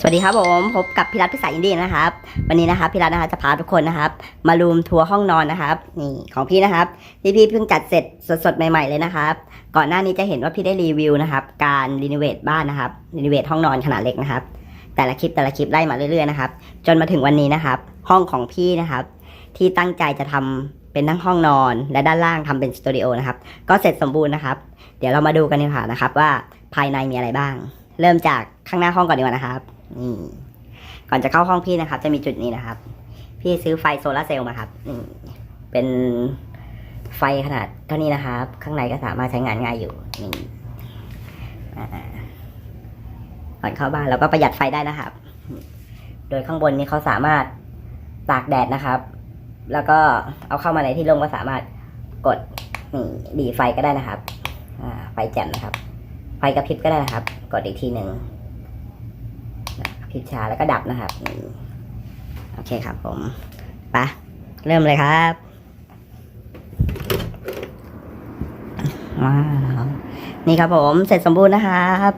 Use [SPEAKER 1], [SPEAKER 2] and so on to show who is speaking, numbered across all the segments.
[SPEAKER 1] สวัสดีครับผมพบกับพี่รัฐพิสายอินดี้นะครับ วันนี้นะครับพี่รัฐนะคะจะพาทุกคนนะครับ มารูมทัวร์ห้องนอนนะครับ นี่ของพี่นะครับที่พี่เพิ่งจัดเสร็จสดๆใหม่ๆเลยนะครับ ก่อนหน้านี้จะเห็นว่าพี่ได้รีวิวนะครับ การรีโนเวทบ้านนะครับรีโนเวทห้องนอนขนาดเล็กนะครับ แต่ละคลิปแต่ละคลิปไล่มาเรื่อยๆนะครับจนมาถึงวันนี้นะครับ ห้องของพี่นะครับ ที่ตั้งใจจะทำเป็นทั้งห้องนอน และด้านล่างทำเป็นสตูดิโอนะครับก็เสร็จสมบูรณ์นะครับ เดี๋ยวเรามาดูกันดีกว่านะครับ ว่าภายในมีอะไรบ้าง เริ่มจากข้างหน้าห้องก่อนดีกว่านะครับ นี่ก่อนจะเข้าห้องพี่นะครับ จะมีจุดนี้นะครับ พี่ซื้อไฟโซลาเซลล์มาครับนี่เป็นไฟขนาดเท่านี้นะครับ ข้างในก็สามารถใช้งานง่ายอยู่นี่อ่าก่อนเข้าบ้านเราก็ประหยัดไฟได้นะครับ โดยข้างบนนี้เขาสามารถตากแดดนะครับ แล้วก็เอาเข้ามาในที่ร่มก็สามารถกดนี่ดีไฟก็ได้นะครับไฟแจ่มนะครับ ไฟกระพริบก็ได้นะครับ กดอีกทีหนึ่ง พิชาแล้วก็ดับนะครับ โอเคครับผมปะเริ่มเลยครับว้าวนี่ครับผมเสร็จสมบูรณ์นะครับ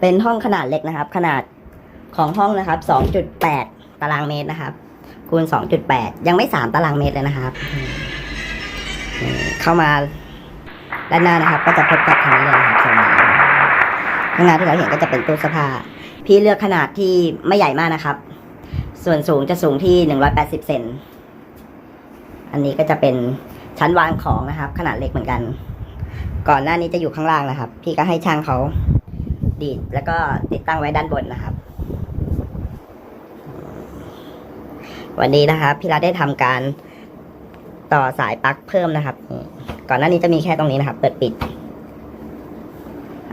[SPEAKER 1] เป็นห้องขนาดเล็กนะครับ ขนาดของห้องนะครับ 2.8 ตารางเมตรนะครับ คูณ 2.8 ยังไม่ 3 ตารางเมตรเลยนะครับ เข้ามาด้านหน้านะครับ ก็จะพบกับทางนี้เลยนะครับข้างหน้าที่เราเห็นก็จะเป็นตู้เสื้อผ้า พี่เลือกขนาดที่ไม่ใหญ่มากนะครับ ส่วนสูงจะสูงที่ 180 เซน อันนี้ก็จะเป็นชั้นวางของนะครับ ขนาดเล็กเหมือนกัน ก่อนหน้านี้จะอยู่ข้างล่างนะครับ พี่ก็ให้ช่างเขาดีดแล้วก็ติดตั้งไว้ด้านบนนะครับ วันนี้นะครับพี่รัฐได้ทำการต่อสายปลั๊กเพิ่มนะครับ ก่อนหน้านี้จะมีแค่ตรงนี้นะครับ เปิดปิด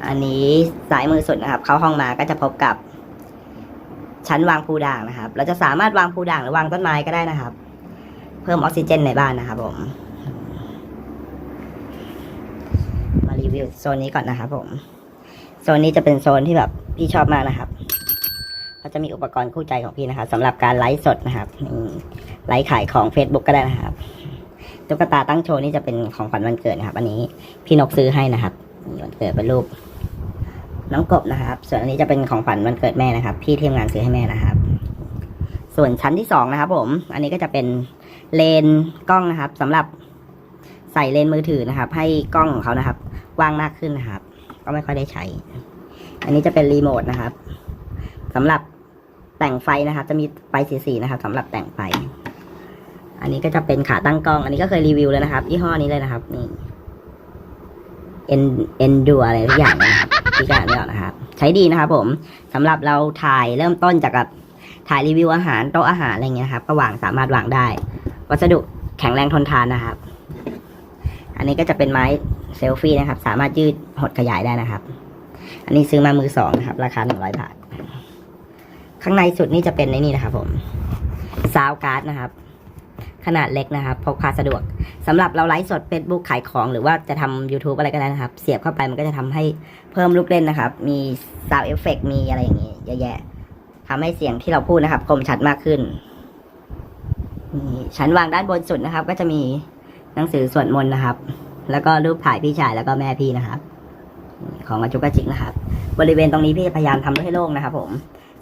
[SPEAKER 1] อันนี้สายมือสุดนะครับ เข้าห้องมาก็จะพบกับ ชั้นวางพูด่างนะครับ เราจะสามารถวางพูด่างหรือวางต้นไม้ก็ได้นะครับ เพิ่มออกซิเจนในบ้านนะครับ ผม มารีวิวโซนนี้ก่อนนะครับ ผมโซนนี้จะเป็นโซนที่แบบพี่ชอบมากนะครับเขาจะมีอุปกรณ์คู่ใจของพี่นะครับสำหรับการไลฟ์สดนะครับไลฟ์ขายของ Facebook ก็ได้นะครับตุ๊กตาตั้งโชว์นี่จะเป็นของขวัญวันเกิดนะครับ อันนี้พี่นกซื้อให้นะครับวันเกิดเป็นรูป น้องกบนะครับ ส่วนอันนี้จะเป็นของขวัญวันเกิดแม่นะครับ พี่ทีมงานซื้อให้แม่นะครับ ส่วนชั้นที่สองนะครับผม อันนี้ก็จะเป็นเลนกล้องนะครับสำหรับใส่เลนมือถือนะครับ ให้กล้องของเขานะครับกว้างมากขึ้นนะครับ ก็ไม่ค่อยได้ใช้ อันนี้จะเป็นรีโมทนะครับสำหรับแต่งไฟนะครับ จะมีไฟสีๆนะครับสำหรับแต่งไฟ อันนี้ก็จะเป็นขาตั้งกล้อง อันนี้ก็เคยรีวิวแล้วนะครับยี่ห้อนี้เลยนะครับนี่เอ็นเอ็นดูอะไรทุกอย่างนะครับ พี่ก็อ่านไม่อกนะครับ ใช้ดีนะครับผมสำหรับเราถ่ายเริ่มต้นจากกับถ่ายรีวิวอาหารโต๊ะอาหารอะไรเงี้ยครับ ก็วางสามารถวางได้ วัสดุแข็งแรงทนทานนะครับ อันนี้ก็จะเป็นไม้เซลฟี่นะครับ สามารถยืดหดขยายได้นะครับ อันนี้ซื้อมามือสองนะครับ ราคาหนึ่งร้อยบาท ข้างในสุดนี่จะเป็นในนี่นะครับ ผมซาวการ์ดนะครับ ขนาดเล็กนะครับ พกพาสะดวกสำหรับเราไลฟ์สด Facebook ขายของหรือว่าจะทำ YouTube อะไรก็ได้นะครับ เสียบเข้าไปมันก็จะทำให้เพิ่มลูกเล่นนะครับ มีซาวเอฟเฟกมีอะไรอย่างงี้เยอะแยะทำให้เสียงที่เราพูดนะครับ คมชัดมากขึ้นนี่ชั้นวางด้านบนสุดนะครับ ก็จะมีหนังสือสวดมนต์นะครับ แล้วก็รูปถ่ายพี่ชายแล้วก็แม่พี่นะครับ ของอาจุกกระจิกนะครับ บริเวณตรงนี้พี่จะพยายามทำให้โล่งนะครับ ผม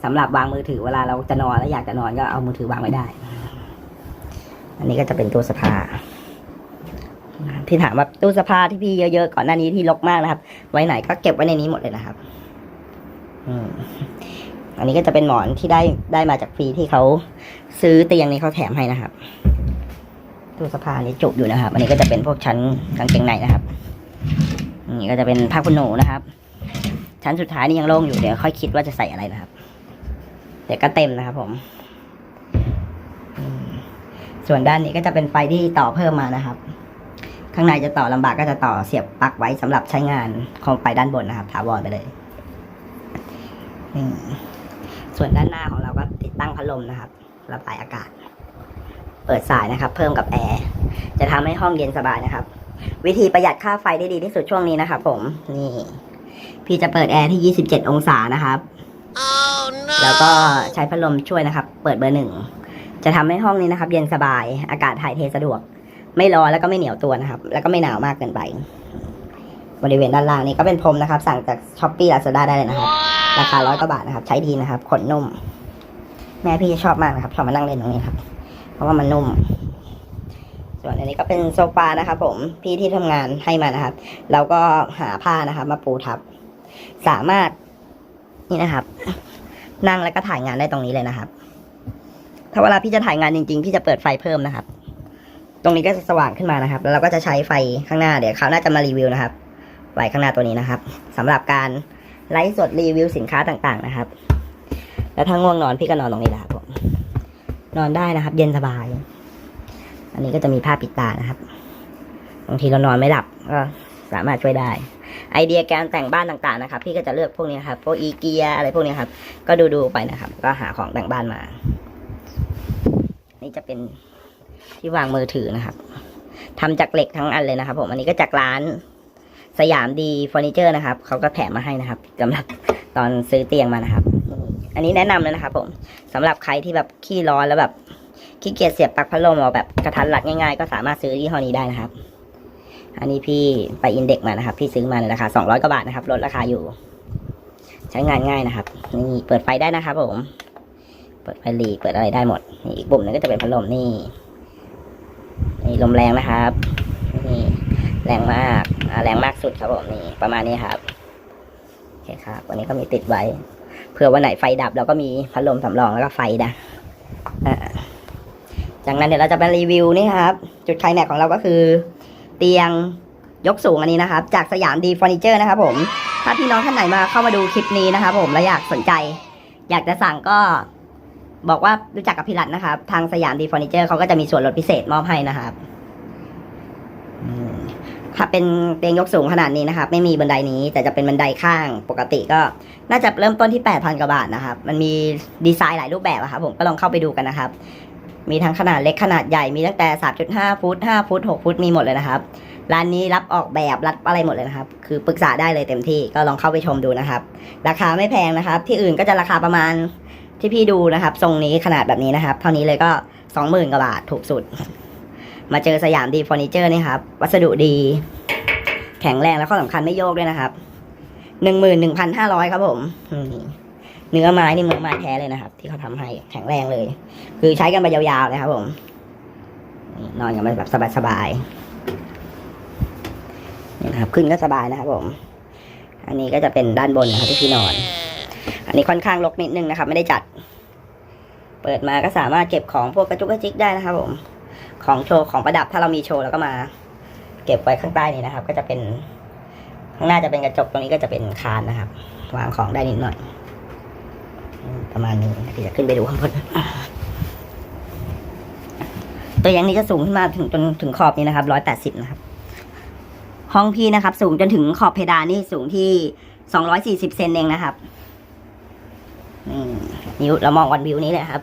[SPEAKER 1] สำหรับวางมือถือเวลาเราจะนอนแล้วอยากจะนอนก็เอามือถือวางไว้ได้ อันนี้ก็จะเป็นตู้เสื้อผ้าพี่ถามว่าตู้เสื้อผ้าที่พี่เยอะๆก่อนหน้านี้ที่รกมากนะครับ ไว้ไหนก็เก็บไว้ในนี้หมดเลยนะครับอืมอันนี้ก็จะเป็นหมอนที่ได้ได้มาจากฟรีที่เขาซื้อเตียงนี้เขาแถมให้นะครับตู้เสื้อผ้านี้จุกอยู่นะครับ อันนี้ก็จะเป็นพวกชั้นกางเกงในนะครับนี่ก็จะเป็นผ้าคุณหนูนะครับ ชั้นสุดท้ายนี่ยังโล่งอยู่เดี๋ยวค่อยคิดว่าจะใส่อะไรนะครับ เดี๋ยวก็เต็มนะครับผมอืม ส่วนด้านนี้ก็จะเป็นไฟที่ต่อเพิ่มมานะครับ ข้างในจะต่อลำบากก็จะต่อเสียบปลั๊กไว้สำหรับใช้งานของไฟด้านบนนะครับถาวรไปเลยอืมส่วนด้านหน้าของเราก็ติดตั้งพัดลมนะครับระบายอากาศ เปิดสายนะครับ เพิ่มกับแอร์จะทำให้ห้องเย็นสบายนะครับ วิธีประหยัดค่าไฟได้ดีที่สุดช่วงนี้นะครับผมนี่ พี่จะเปิดแอร์ที่ 27 องศานะครับแล้วก็ใช้พัดลมช่วยนะครับ เปิดเบอร์หนึ่ง จะทำให้ห้องนี้นะครับ เย็นสบาย อากาศถ่ายเทสะดวก ไม่ร้อนแล้วก็ไม่เหนียวตัวนะครับ แล้วก็ไม่หนาวมากเกินไป บริเวณด้านล่างนี้ก็เป็นพรมนะครับ สั่งจากช้อปปี้ลาซาด้าได้เลยนะครับ ราคาร้อยกว่าบาทนะครับ ใช้ดีนะครับ ขนนุ่ม แม่พี่ชอบมากนะครับ ชอบมานั่งเล่นตรงนี้ครับ เพราะว่ามันนุ่ม ส่วนอันนี้ก็เป็นโซฟานะครับผม พี่ที่ทำงานให้มานะครับ เราก็หาผ้านะครับ มาปูทับ สามารถนี่นะครับ นั่งแล้วก็ถ่ายงานได้ตรงนี้เลยนะครับ ถ้าเวลาพี่จะถ่ายงานจริงๆ พี่จะเปิดไฟเพิ่มนะครับ ตรงนี้ก็จะสว่างขึ้นมานะครับ แล้วเราก็จะใช้ไฟข้างหน้า เดี๋ยวคราวหน้าจะมารีวิวนะครับ ไฟข้างหน้าตัวนี้นะครับสำหรับการไลฟ์สดรีวิวสินค้าต่างๆนะครับ แล้วถ้าง่วงนอนพี่ก็นอนตรงนี้แหละครับผมนอนได้นะครับ เย็นสบาย อันนี้ก็จะมีผ้าปิดตานะครับ บางทีเรานอนไม่หลับก็สามารถช่วยได้ ไอเดียการแต่งบ้านต่างๆนะครับ พี่ก็จะเลือกพวกนี้ครับ พวกอีเกียอะไรพวกนี้ครับ ก็ดูๆไปนะครับ ก็หาของแต่งบ้านมา จะเป็นที่วางมือถือนะครับทำจากเหล็กทั้งอันเลยนะครับ ผมอันนี้ก็จากร้านสยามดีเฟอร์นิเจอร์นะครับเขาก็แถมมาให้นะครับสำหรับตอนซื้อเตียงมานะครับ อันนี้แนะนำเลยนะครับ ผมสำหรับใครที่แบบขี้ร้อนแล้วแบบขี้เกียจเสียบปลั๊กพัดลมเอาแบบกระทันรัดง่ายๆ ก็สามารถซื้อยี่ห้อนี้ได้นะครับ อันนี้พี่ไปอินเด็กมานะครับ พี่ซื้อมาในราคา200กว่าบาทนะครับลดราคาอยู่ ใช้งานง่ายนะครับ นี่เปิดไฟได้นะครับผม ปิดไฟหลีเปิดอะไรได้หมด นี่อีกปุ่มหนึงก็จะเป็นพัดลมนี่ นี่ลมแรงนะครับ นี่แรงมากแรงมากสุดครับผมนี่ประมาณนี้ครับโอเคครับวันนี้ก็มีติดไว้เผื่อวันไหนไฟดับเราก็มีพัดลมสำรองแล้วก็ไฟนะอ่าจากนั้นเดี๋ยวเราจะไปรีวิวนี่ครับ จุดไคลแม็กซ์ของเราก็คือ เตียงยกสูงอันนี้นะครับ จากสยามดีเฟอร์นิเจอร์นะครับผม ถ้าพี่น้องท่านไหนมาเข้ามาดูคลิปนี้นะครับผม แล้วอยากสนใจ อยากจะสั่งก็ บอกว่ารู้จักกับพี่รัตน์นะครับ ทางสยามดีเฟอร์นิเจอร์เขาก็จะมีส่วนลดพิเศษมอบให้นะครับถ้าเป็นเตียงยกสูงขนาดนี้นะครับ ไม่มีบันไดนี้แต่จะเป็นบันไดข้างปกติก็ น่าจะเริ่มต้นที่ 8,000กว่าบาทนะครับ มันมีดีไซน์หลายรูปแบบอะครับผมก็ลองเข้าไปดูกันนะครับ มีทั้งขนาดเล็กขนาดใหญ่มีตั้งแต่ 3.5 ฟุต 5 ฟุต 6 ฟุตมีหมดเลยนะครับร้านนี้รับออกแบบรับอะไรหมดเลยนะครับ คือปรึกษาได้เลยเต็มที่ก็ลองเข้าไปชมดูนะครับ ราคาไม่แพงนะครับ ที่อื่นก็จะราคาประมาณ ที่พี่ดูนะครับ ทรงนี้ขนาดแบบนี้นะครับ เท่านี้เลยก็สองหมื่นกว่าบาทถูกสุด มาเจอสยามดีเฟอร์นิเจอร์นี่ครับ วัสดุดี แข็งแรงแล้วข้อสำคัญไม่โยกด้วยนะครับหนึ่งหมื่นหนึ่งพันห้าร้อยครับผมเนื้อไม้นี่เนื้อไม้แท้เลยนะครับ ที่เขาทำให้แข็งแรงเลย คือใช้กันไปยาวๆเลยครับผมนี่นอนกันแบบสบายๆนี่นะครับ ขึ้นก็สบายนะครับผม อันนี้ก็จะเป็นด้านบนนะครับที่พี่นอน อันนี้ค่อนข้างรกนิดนึงนะครับ ไม่ได้จัด เปิดมาก็สามารถเก็บของพวกกระจุกกระจิกได้นะครับผม ของโชว์ของประดับถ้าเรามีโชว์เราก็มา เก็บไว้ข้างใต้นี้นะครับ ก็จะเป็น ข้างหน้าจะเป็นกระจกตรงนี้ก็จะเป็นคานนะครับ วางของได้นิดหน่อย ประมาณนี้ที่จะขึ้นไปดูข้างบนตัวอย่างนี้จะสูงขึ้นมาถึงจนถึงขอบนี้นะครับร้อยแปดสิบนะครับ ห้องพี่นะครับ สูงจนถึงขอบเพดานนี่สูงที่สองร้อยสี่สิบเซนเองนะครับ วิวเรามองวันวิวนี้เลยครับ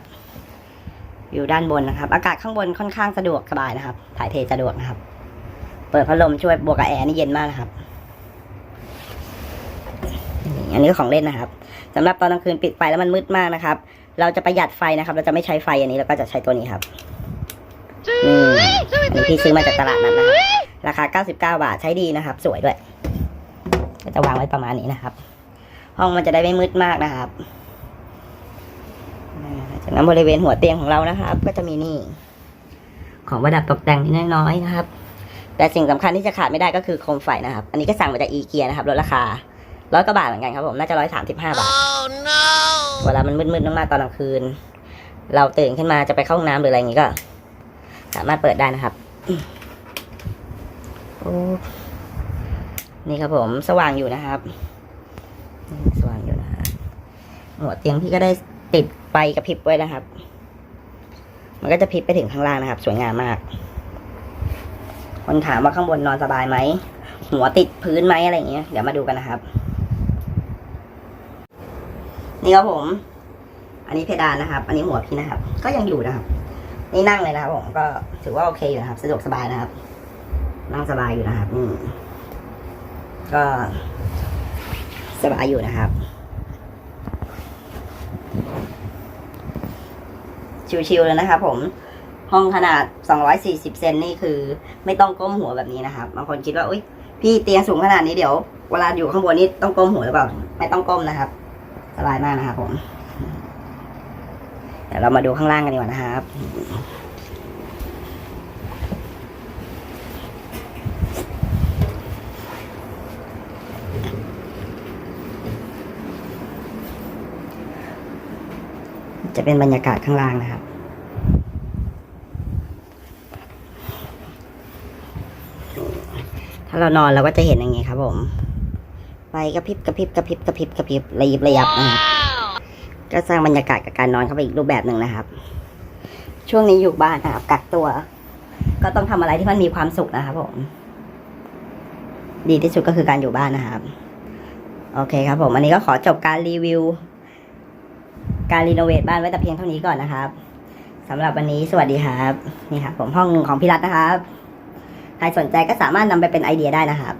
[SPEAKER 1] วิวด้านบนนะครับ อากาศข้างบนค่อนข้างสะดวกสบายนะครับ ถ่ายเทสะดวกนะครับ เปิดพัดลมช่วยบวกกับแอร์นี่เย็นมากนะครับ อันนี้ก็ของเล่นนะครับสำหรับตอนกลางคืนปิดไฟแล้วมันมืดมากนะครับ เราจะประหยัดไฟนะครับ เราจะไม่ใช้ไฟอันนี้เราก็จะใช้ตัวนี้ครับนี่อันนี้พี่ซื้อมาจากตลาดนัดนะครับราคา 99 บาทใช้ดีนะครับ สวยด้วย ก็จะวางไว้ประมาณนี้นะครับ ห้องมันจะได้ไม่มืดมากนะครับ จากนั้นบริเวณหัวเตียงของเรานะครับ ก็จะมีนี่ ของประดับตกแต่งนิดน้อยๆนะครับ แต่สิ่งสำคัญที่จะขาดไม่ได้ก็คือโคมไฟนะครับ อันนี้ก็สั่งมาจากอีเกียนะครับลดราคาร้อยกว่าบาทเหมือนกันครับผมน่าจะร้อยสามสิบห้าบาทเวลามันมืดๆมากๆตอนกลางคืน เราตื่นขึ้นมาจะไปเข้าห้องน้ำหรืออะไรอย่างงี้ก็ สามารถเปิดได้นะครับโอ้นี่ครับผมสว่างอยู่นะครับนี่สว่างอยู่นะหัวเตียงพี่ก็ได้ ติดไฟกระพริบไว้นะครับ มันก็จะพริบไปถึงข้างล่างนะครับ สวยงามมาก คนถามว่าข้างบนนอนสบายไหม หัวติดพื้นไหมอะไรอย่างเงี้ย เดี๋ยวมาดูกันนะครับ นี่ครับผม อันนี้เพดานนะครับ อันนี้หัวพี่นะครับ ก็ยังอยู่นะครับ นี่นั่งเลยนะครับผมก็ถือว่าโอเคอยู่นะครับ สะดวกสบายนะครับ นั่งสบายอยู่นะครับอืมก็สบายอยู่นะครับ ชิวๆเลยนะครับผมห้องขนาด 240 เซนนี่คือ ไม่ต้องก้มหัวแบบนี้นะครับบางคนคิดว่าอุ้ยพี่เตียงสูงขนาดนี้เดี๋ยวเวลาอยู่ข้างบนนี่ต้องก้มหัวหรือเปล่า ไม่ต้องก้มนะครับ สบายมากนะครับผม เดี๋ยวเรามาดูข้างล่างกันดีกว่านะครับ จะเป็นบรรยากาศข้างล่างนะครับ ถ้าเรานอนเราก็จะเห็นอย่างงี้ครับผมไฟกระพริบกระพริบกระพริบกระพริบกระพริบระยิบระยับนะครับก็สร้างบรรยากาศกับการนอนเข้าไปอีกรูปแบบหนึ่งนะครับ ช่วงนี้อยู่บ้านนะครับกักตัว ก็ต้องทำอะไรที่มันมีความสุขนะครับผมดีที่สุดก็คือการอยู่บ้านนะครับ โอเคครับผม อันนี้ก็ขอจบการรีวิว การรีโนเวทบ้านไว้แต่เพียงเท่านี้ก่อนนะครับสำหรับวันนี้สวัสดีครับ นี่ครับผมห้องของพี่รัตน์นะครับ ใครสนใจก็สามารถนำไปเป็นไอเดียได้นะครับ